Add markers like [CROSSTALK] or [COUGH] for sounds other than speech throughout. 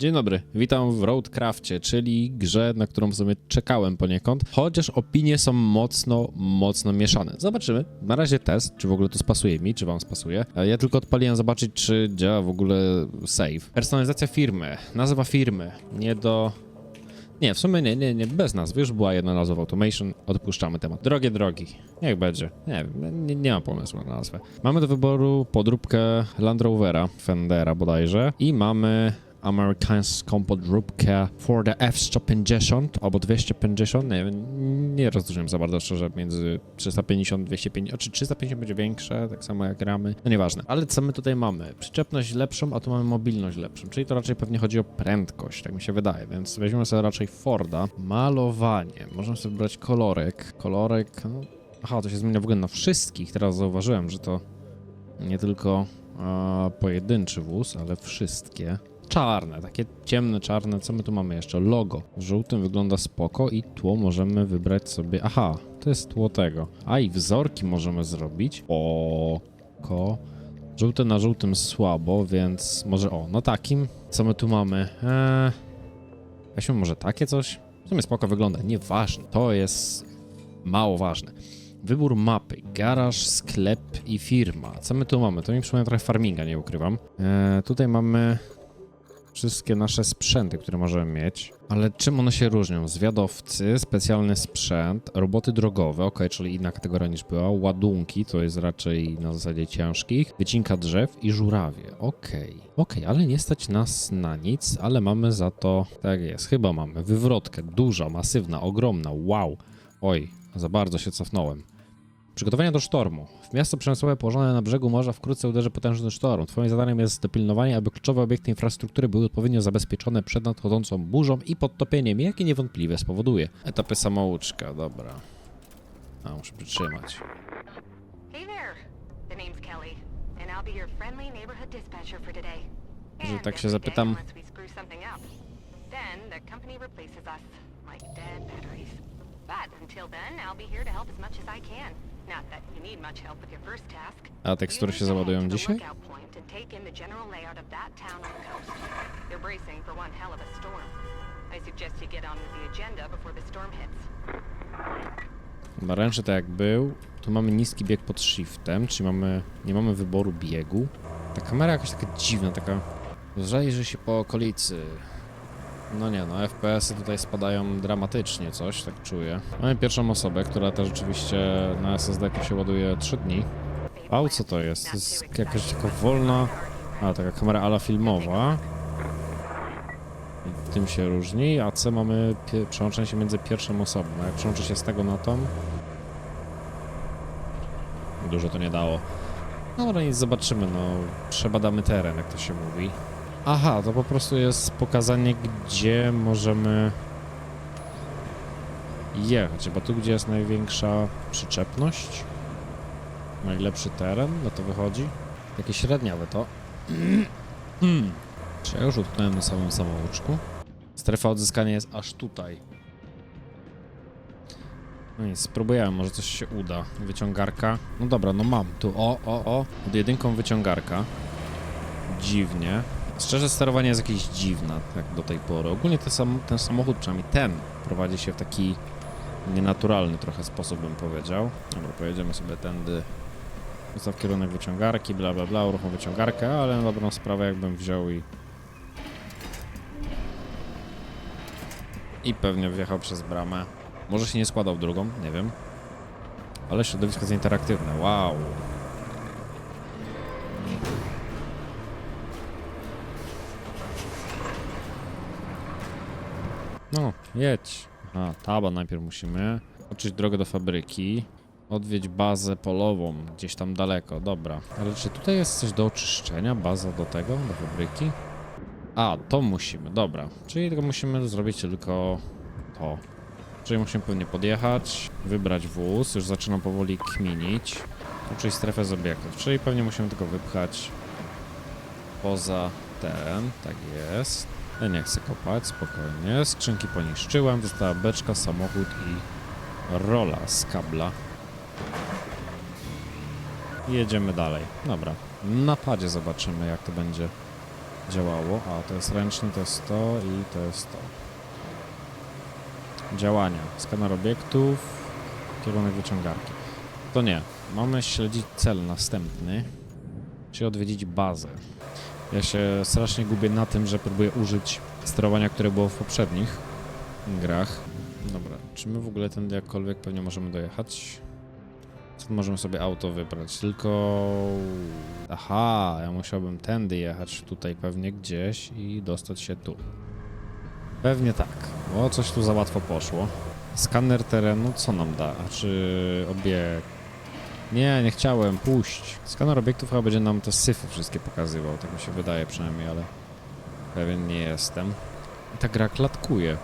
Dzień dobry, witam w Roadcrafcie, czyli grze, na którą w sumie czekałem poniekąd, chociaż opinie są mocno, mocno mieszane. Zobaczymy. Na razie test, czy w ogóle to spasuje mi, czy wam spasuje. E, Ja tylko odpaliłem zobaczyć, czy działa w ogóle save. Personalizacja firmy, nazwa firmy, nie do... Nie, w sumie nie, nie, nie, bez nazwy, już była jedna nazwa Automation, odpuszczamy temat. Drogie drogi, niech będzie, nie wiem, nie, nie mam pomysłu na nazwę. Mamy do wyboru podróbkę Land Rovera, Fendera bodajże i mamy amerykańską podróbkę Forda F-150 albo 250, nie wiem, nie rozróżniam za bardzo szczerze między 350, 250, czy 350 będzie większe, tak samo jak ramy, no nieważne. Ale co my tutaj mamy? Przyczepność lepszą, a tu mamy mobilność lepszą, czyli to raczej pewnie chodzi o prędkość, tak mi się wydaje, więc weźmiemy sobie raczej Forda. Malowanie, możemy sobie brać kolorek, kolorek, no, aha, to się zmienia w ogóle na wszystkich, teraz zauważyłem, że to nie tylko e, pojedynczy wóz, ale wszystkie. Czarne, takie ciemne, czarne. Co my tu mamy jeszcze? Logo. Żółtym wygląda spoko i tło możemy wybrać sobie. Aha, to jest tło tego. A i wzorki możemy zrobić. Oko. Żółte na żółtym słabo, więc może o, na takim. Co my tu mamy? Eee, weźmy może takie coś? W sumie spoko wygląda. Nieważne. To jest mało ważne. Wybór mapy, garaż, sklep i firma. Co my tu mamy? To mi przypomina trochę farminga, nie ukrywam. Eee, tutaj mamy wszystkie nasze sprzęty, które możemy mieć. Ale czym one się różnią? Zwiadowcy, specjalny sprzęt, roboty drogowe, ok, czyli inna kategoria niż była, ładunki, to jest raczej na zasadzie ciężkich, wycinka drzew i żurawie, okej. Okej, ale nie stać nas na nic, ale mamy za to, tak jest, chyba mamy, wywrotkę, duża, masywna, ogromna, wow. Oj, za bardzo się cofnąłem. Przygotowania do sztormu. W miasto przemysłowe położone na brzegu morza wkrótce uderzy potężny sztorm. Twoim zadaniem jest dopilnowanie, aby kluczowe obiekty infrastruktury były odpowiednio zabezpieczone przed nadchodzącą burzą i podtopieniem, jakie niewątpliwie spowoduje. Etapy samouczka, dobra. A, muszę przytrzymać. Hey there. The name's Kelly, and I'll be your friendly neighborhood dispatcher for today. Że tak się zapytam. day unless we screw something up. Then the company replaces us, like dead batteries. But until then, I'll be here to help as much as I can. A tekstury się załadują dzisiaj? lookout point and take in the general layout of that town on the coast. They're bracing for one hell of a storm. I suggest you get on with the agenda before the storm hits. Chyba ręczny tak jak był. Tu mamy niski bieg pod shiftem, czyli mamy, nie mamy wyboru biegu. Ta kamera jakaś taka dziwna, taka... Rozejrzy się po okolicy. No nie no, FPS-y tutaj spadają dramatycznie, coś, tak czuję. Mamy pierwszą osobę, która też rzeczywiście na SSD się ładuje 3 dni. A co to jest? To jest jakaś taka wolna... A, taka kamera ala filmowa. I tym się różni, a C mamy przełączenie się między pierwszą osobą. A jak przełączy się z tego na tą... Dużo to nie dało. No ale nic, zobaczymy, no. Przebadamy teren, jak to się mówi. Aha, to po prostu jest pokazanie, gdzie możemy jechać. Chyba tu, gdzie jest największa przyczepność. Najlepszy teren, no to wychodzi. Takie średniawe to. [CLEARS THROAT] Hmm. Czy ja już utknąłem na samym samouczku? Strefa odzyskania jest aż tutaj. No nic, spróbujemy, może coś się uda. Wyciągarka. No dobra, no mam tu. O, o, o. Pod jedynką wyciągarka. Dziwnie. Szczerze, sterowanie jest jakieś dziwne, jak do tej pory. Ogólnie ten, sam, ten samochód, przynajmniej ten, prowadzi się w taki nienaturalny trochę sposób, bym powiedział. Dobra, pojedziemy sobie tędy. Ustaw kierunek wyciągarki, bla bla bla, uruchom wyciągarkę, ale na dobrą sprawę jakbym wziął i... I pewnie wjechał przez bramę. Może się nie składał drugą, nie wiem. Ale środowisko jest interaktywne, wow. No, jedź. A, taba najpierw musimy. Oczyść drogę do fabryki. Odwiedź bazę polową, gdzieś tam daleko, dobra. Ale czy tutaj jest coś do oczyszczenia? Baza do tego, do fabryki? A, to musimy, dobra. Czyli tylko musimy zrobić tylko to. Czyli musimy pewnie podjechać, wybrać wóz, już zaczynam powoli kminić. Uczyć strefę z obiektów, czyli pewnie musimy tylko wypchać poza ten, tak jest. Ja nie chcę kopać, spokojnie. Skrzynki poniszczyłem, została beczka, samochód i rola z kabla. Jedziemy dalej. Dobra. Na padzie zobaczymy, jak to będzie działało. A, to jest ręczny, to jest to i to jest to. Działania. Skaner obiektów, kierunek wyciągarki. To nie. Mamy śledzić cel następny, czyli odwiedzić bazę. Ja się strasznie gubię na tym, że próbuję użyć sterowania, które było w poprzednich grach. Dobra, czy my w ogóle tędy jakkolwiek pewnie możemy dojechać? Stąd możemy sobie auto wybrać, tylko... Aha, ja musiałbym tędy jechać tutaj pewnie gdzieś i dostać się tu. Pewnie tak, bo coś tu za łatwo poszło. Skaner terenu co nam da? Czy obiekt? Nie, nie chciałem, puść. Skaner obiektów chyba będzie nam te syfy wszystkie pokazywał, tak mi się wydaje przynajmniej, ale pewien nie jestem. I ta gra klatkuje.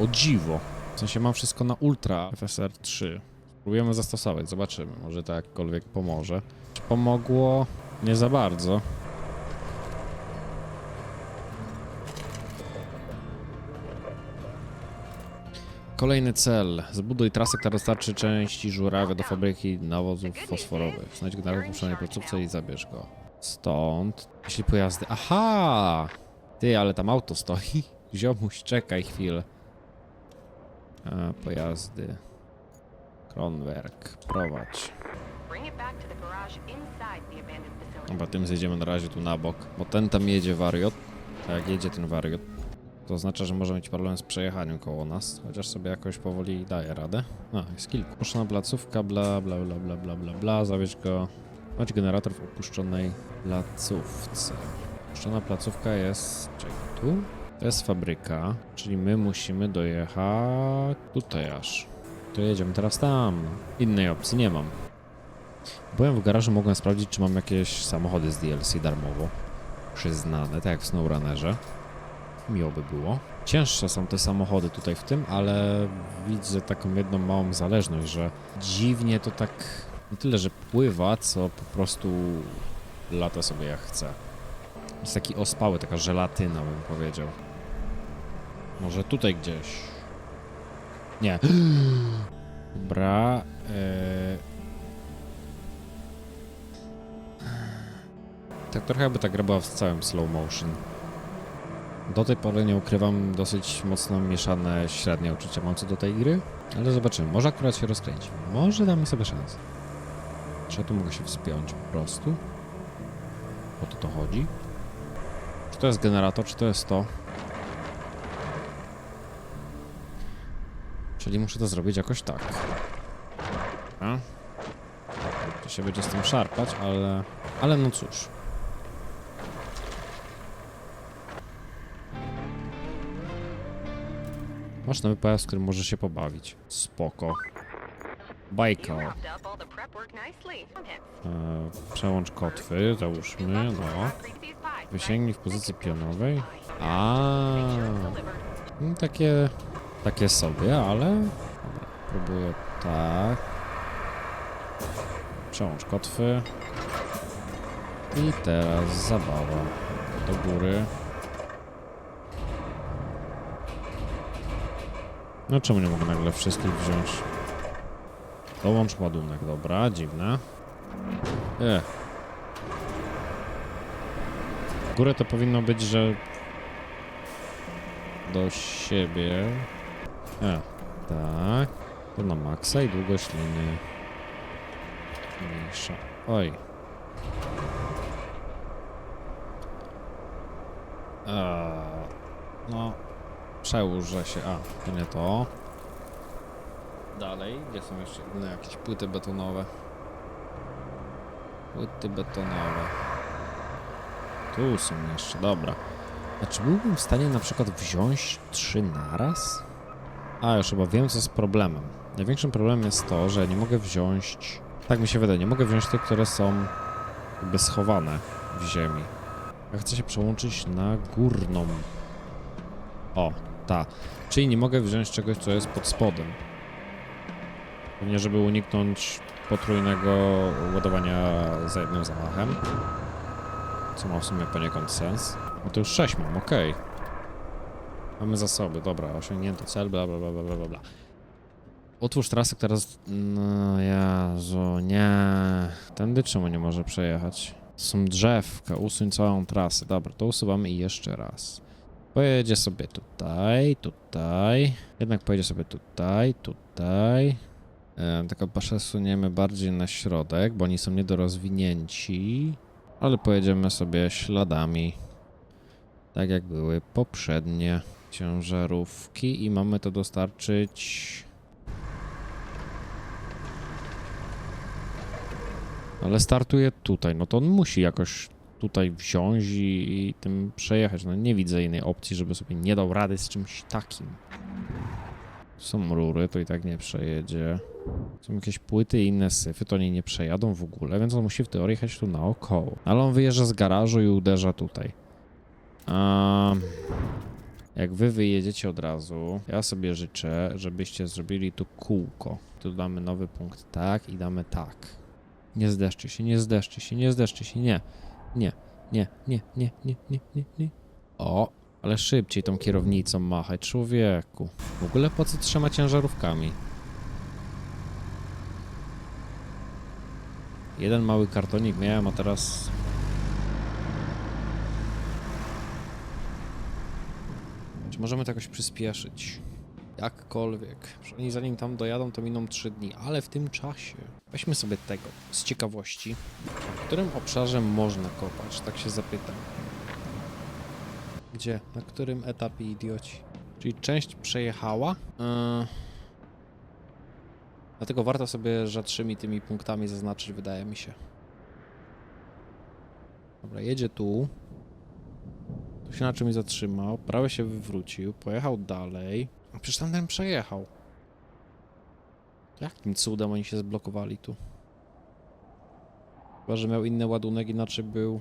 O dziwo. W sensie mam wszystko na ultra FSR 3. Spróbujemy zastosować, zobaczymy. Może to jakkolwiek pomoże. Czy pomogło? Nie za bardzo. Kolejny cel. Zbuduj trasę, która dostarczy części żurawia do fabryki nawozów fosforowych. Znajdź generator w poprzedniej placówce i zabierz go. Stąd. Jeśli pojazdy... Aha! Ty, ale tam auto stoi. [LAUGHS] Ziomuś, czekaj chwilę. A, pojazdy. Kronwerk, prowadź. Dobra, tym zjedziemy na razie tu na bok, bo ten tam jedzie wariot. A jak jedzie ten wariot, to oznacza, że może mieć problem z przejechaniem koło nas, chociaż sobie jakoś powoli daje radę. A, jest kilku. Puszczona placówka, bla bla bla bla bla bla bla, zawieź go. Chodź generator w opuszczonej placówce. Opuszczona placówka jest... czekaj, tu? To jest fabryka, czyli my musimy dojechać tutaj aż. To jedziemy teraz tam. Innej opcji nie mam. Byłem w garażu, mogłem sprawdzić, czy mam jakieś samochody z DLC darmowo. Przyznane, tak jak w SnowRunnerze. Miło by było. Cięższe są te samochody tutaj w tym, ale widzę taką jedną małą zależność, że dziwnie to tak nie tyle, że pływa, co po prostu lata sobie jak chce. Jest taki ospały, taka żelatyna bym powiedział. Może tutaj gdzieś. Nie. [GASPS] Dobra. Yy... Tak trochę jakby ta gra była w całym slow motion. Do tej pory nie ukrywam dosyć mocno mieszane średnie uczucia mam co do tej gry, ale zobaczymy. Może akurat się rozkręci. Może damy sobie szansę. Czy ja tu mogę się wspiąć po prostu? O to to chodzi? Czy to jest generator, czy to jest to? Czyli muszę to zrobić jakoś tak. A? To się będzie z tym szarpać, ale... Ale no cóż. Masz nowy pojazd, którym możesz się pobawić. Spoko. Bajka. E, przełącz kotwy, załóżmy, no. Wysięgnij w pozycji pionowej. A, takie, takie sobie, ale... Dobra, próbuję tak. Przełącz kotwy. I teraz zabawa. Do góry. No czemu nie mogę nagle wszystkich wziąć? Dołącz ładunek, dobra, dziwne. E. W górę to powinno być, że do siebie. E, tak. To na maksa i długość linii mniejsza. Oj. Eee, no, przełóżę się. A, nie to. Dalej, gdzie są jeszcze inne jakieś płyty betonowe? Płyty betonowe. Tu są jeszcze, dobra. A czy byłbym w stanie na przykład wziąć trzy naraz? A, już chyba wiem, co jest problemem. Największym problemem jest to, że nie mogę wziąć... Tak mi się wydaje, nie mogę wziąć tych, które są jakby schowane w ziemi. Ja chcę się przełączyć na górną. O, ta. Czyli nie mogę wziąć czegoś, co jest pod spodem. Pewnie, żeby uniknąć potrójnego ładowania za jednym zamachem. Co ma w sumie poniekąd sens. No to już 6 mam, okej. Mamy zasoby, dobra, osiągnięty cel, bla bla bla bla bla bla. Otwórz trasę, która... No Jezu, nie. Tędy czemu nie może przejechać? Są drzewka, usuń całą trasę. Dobra, to usuwamy i jeszcze raz. Pojedzie sobie tutaj, tutaj. Jednak pojedzie sobie tutaj, tutaj. E, tylko przesuniemy bardziej na środek, bo oni są niedorozwinięci. Ale pojedziemy sobie śladami. Tak jak były poprzednie ciężarówki i mamy to dostarczyć. Ale startuje tutaj, no to on musi jakoś tutaj wsiąść i, i tym przejechać. No nie widzę innej opcji, żeby sobie nie dał rady z czymś takim. Są rury, to i tak nie przejedzie. Są jakieś płyty i inne syfy, to oni nie przejadą w ogóle, więc on musi w teorii jechać tu naokoło. Ale on wyjeżdża z garażu i uderza tutaj. A jak wy wyjedziecie od razu, ja sobie życzę, żebyście zrobili tu kółko. Tu damy nowy punkt tak i damy tak. Nie zdeszczy się, nie zdeszczy się, nie zdeszczy się, nie. Nie, nie, nie, nie, nie, nie, nie, nie. O, ale szybciej tą kierownicą machaj, człowieku. W ogóle po co trzema ciężarówkami? Jeden mały kartonik miałem, a teraz... Czy możemy to jakoś przyspieszyć? Jakkolwiek. Oni zanim tam dojadą, to miną 3 dni, ale w tym czasie weźmy sobie tego z ciekawości. Którym obszarze można kopać? Tak się zapytam. Gdzie? Na którym etapie idioci? Czyli część przejechała? Yy... Dlatego warto sobie rzadszymi tymi punktami zaznaczyć, wydaje mi się. Dobra, jedzie tu. Tu się na czymś zatrzymał, prawie się wywrócił, pojechał dalej. A przecież tamten przejechał. Jakim cudem oni się zblokowali tu? Chyba, że miał inny ładunek, inaczej był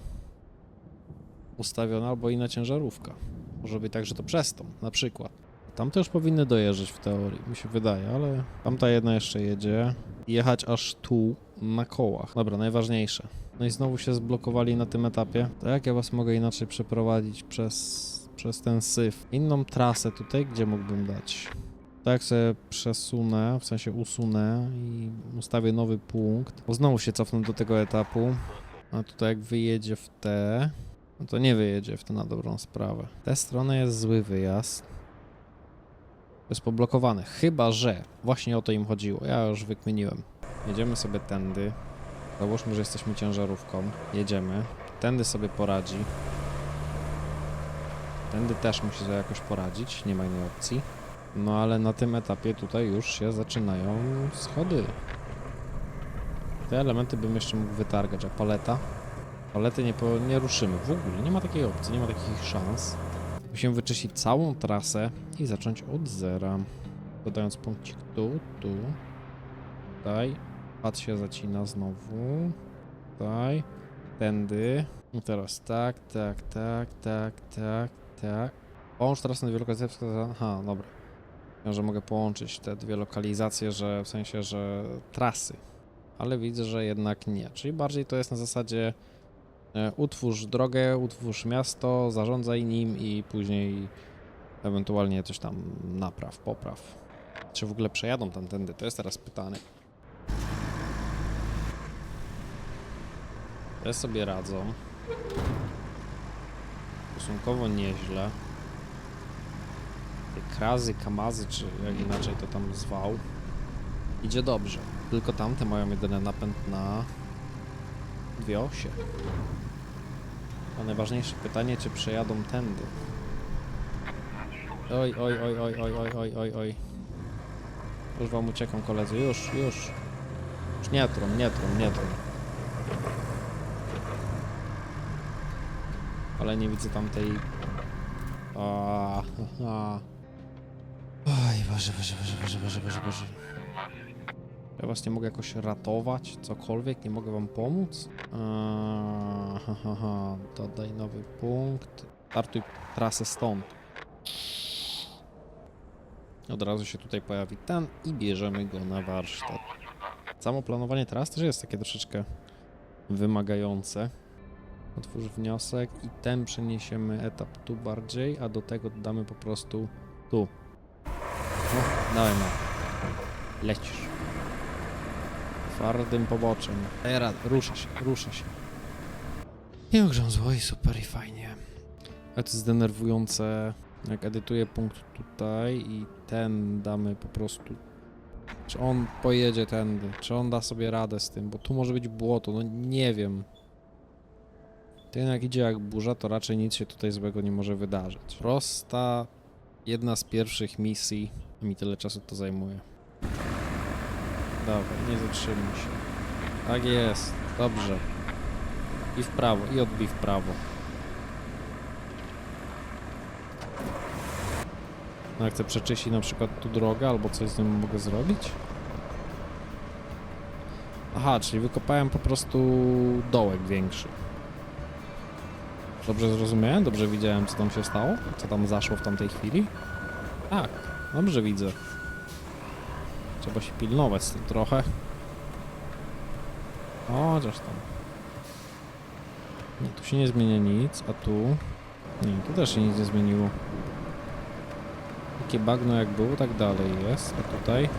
ustawiony, albo inna ciężarówka. Może być tak, że to przez tą, na przykład. Tamte już powinny dojeżdżać w teorii, mi się wydaje, ale tamta jedna jeszcze jedzie. Jechać aż tu na kołach. Dobra, najważniejsze. No i znowu się zblokowali na tym etapie. To jak ja was mogę inaczej przeprowadzić przez, przez ten syf? Inną trasę tutaj, gdzie mógłbym dać? Tak sobie przesunę, w sensie usunę i ustawię nowy punkt. Bo znowu się cofnę do tego etapu. A tutaj jak wyjedzie w te, no to nie wyjedzie w te na dobrą sprawę. W tę stronę jest zły wyjazd. To jest poblokowane. Chyba, że właśnie o to im chodziło. Ja już wykminiłem. Jedziemy sobie tędy. Załóżmy, że jesteśmy ciężarówką. Jedziemy. Tędy sobie poradzi. Tędy też musi sobie jakoś poradzić. Nie ma innej opcji. No ale na tym etapie tutaj już się zaczynają schody. Te elementy bym jeszcze mógł wytargać, a paleta? Palety nie, po, nie ruszymy w ogóle, nie ma takiej opcji, nie ma takich szans. Musimy wyczyścić całą trasę i zacząć od zera. Dodając punkcik tu, tu, tutaj. Pad się zacina znowu. Tutaj. Tędy. I teraz tak, tak, tak, tak, tak, tak. Połącz trasę na dwie lokalizacje. wskazane- Aha, dobra. Że mogę połączyć te dwie lokalizacje, że w sensie, że trasy. Ale widzę, że jednak nie. Czyli bardziej to jest na zasadzie e, utwórz drogę, utwórz miasto, zarządzaj nim i później ewentualnie coś tam napraw, popraw. Czy w ogóle przejadą tamtędy? To jest teraz pytanie. Te sobie radzą. Stosunkowo nieźle. Krazy, kamazy, czy jak inaczej to tam zwał. Idzie dobrze. Tylko tamte mają jedyny napęd na dwie osie. A najważniejsze pytanie, czy przejadą tędy. Oj, oj, oj, oj, oj, oj, oj, oj, oj. Już wam uciekam koledzy, już, już. Już nie tron, nie tron, nie tron. Ale nie widzę tamtej... A, Boże, Boże, Boże, Boże, Boże, Boże, Boże. Ja was nie mogę jakoś ratować, cokolwiek, nie mogę wam pomóc? Eee, ha, ha, ha. Dodaj nowy punkt. Startuj trasę stąd. Od razu się tutaj pojawi ten i bierzemy go na warsztat. Samo planowanie tras też jest takie troszeczkę wymagające. Otwórz wniosek i ten przeniesiemy etap tu bardziej, a do tego dodamy po prostu tu. No, dawaj no. Lecisz. Twardym poboczem. Teraz rusza się, rusza się. I ogrzązło i super i fajnie. Ale to jest denerwujące, jak edytuję punkt tutaj i ten damy po prostu... Czy on pojedzie tędy, czy on da sobie radę z tym, bo tu może być błoto, no nie wiem. Ten jak idzie jak burza, to raczej nic się tutaj złego nie może wydarzyć. Prosta, jedna z pierwszych misji, mi tyle czasu to zajmuje. Dawaj, nie zatrzymuj się. Tak jest, dobrze. I w prawo, i odbij w prawo. No jak chcę przeczyścić na przykład tu drogę, albo coś z nią mogę zrobić? Aha, czyli wykopałem po prostu dołek większy. Dobrze zrozumiałem? Dobrze widziałem, co tam się stało? Co tam zaszło w tamtej chwili? Tak, dobrze widzę. Trzeba się pilnować z tym trochę. Chociaż tam. Nie, tu się nie zmienia nic, a tu... Nie, tu też się nic nie zmieniło. Takie bagno jak było, tak dalej jest, a tutaj...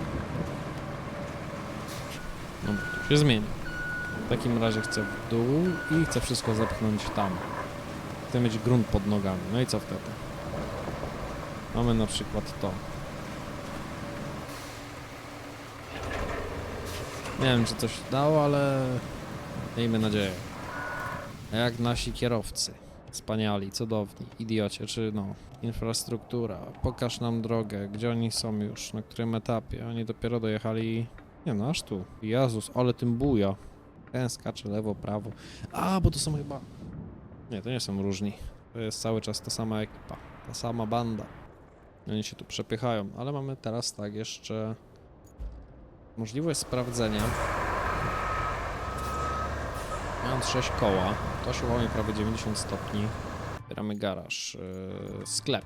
No, tu się zmieni. W takim razie chcę w dół i chcę wszystko zepchnąć tam. Chcę mieć grunt pod nogami. No i co wtedy? Mamy na przykład to. Nie wiem, czy coś dało, ale miejmy nadzieję. Jak nasi kierowcy? Wspaniali, cudowni, idiocie, czy no, infrastruktura. Pokaż nam drogę, gdzie oni są już, na którym etapie. Oni dopiero dojechali, nie no, aż tu. Jezus, ale tym buja. Ten skacze lewo, prawo. A, bo to są chyba... Nie, to nie są różni. To jest cały czas ta sama ekipa, ta sama banda. Oni się tu przepychają, ale mamy teraz tak jeszcze możliwość sprawdzenia. Mając 6 koła, to się łamie prawie 90 stopni. Wybieramy garaż, yy, sklep.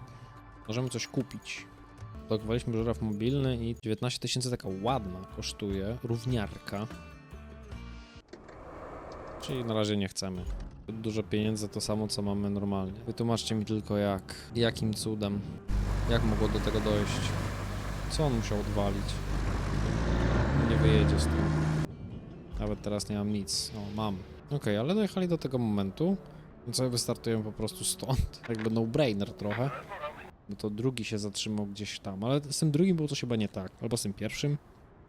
Możemy coś kupić. Dokowaliśmy żuraw mobilny i 19 tysięcy taka ładna kosztuje, równiarka. Czyli na razie nie chcemy. Dużo pieniędzy to samo co mamy normalnie. Wytłumaczcie mi tylko jak, jakim cudem, jak mogło do tego dojść. Co on musiał odwalić? Nie wyjedzie z tym. Nawet teraz nie mam nic. O, mam. Okej, ale dojechali do tego momentu, sobie wystartujemy po prostu stąd. [LAUGHS] Jakby no-brainer trochę. Bo to drugi się zatrzymał gdzieś tam, ale z tym drugim było coś chyba nie tak. Albo z tym pierwszym,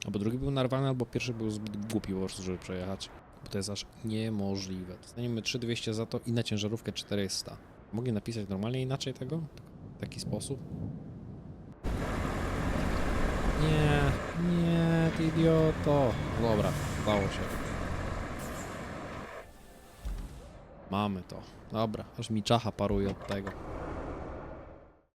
albo drugi był narwany, albo pierwszy był zbyt głupi po prostu, żeby przejechać. Bo to jest aż niemożliwe. Dostaniemy 3200 za to i na ciężarówkę 400. Mogli napisać normalnie inaczej tego? W taki sposób? Nie, nie, ty idioto. Dobra, udało się. Mamy to. Dobra, aż mi czacha paruje od tego.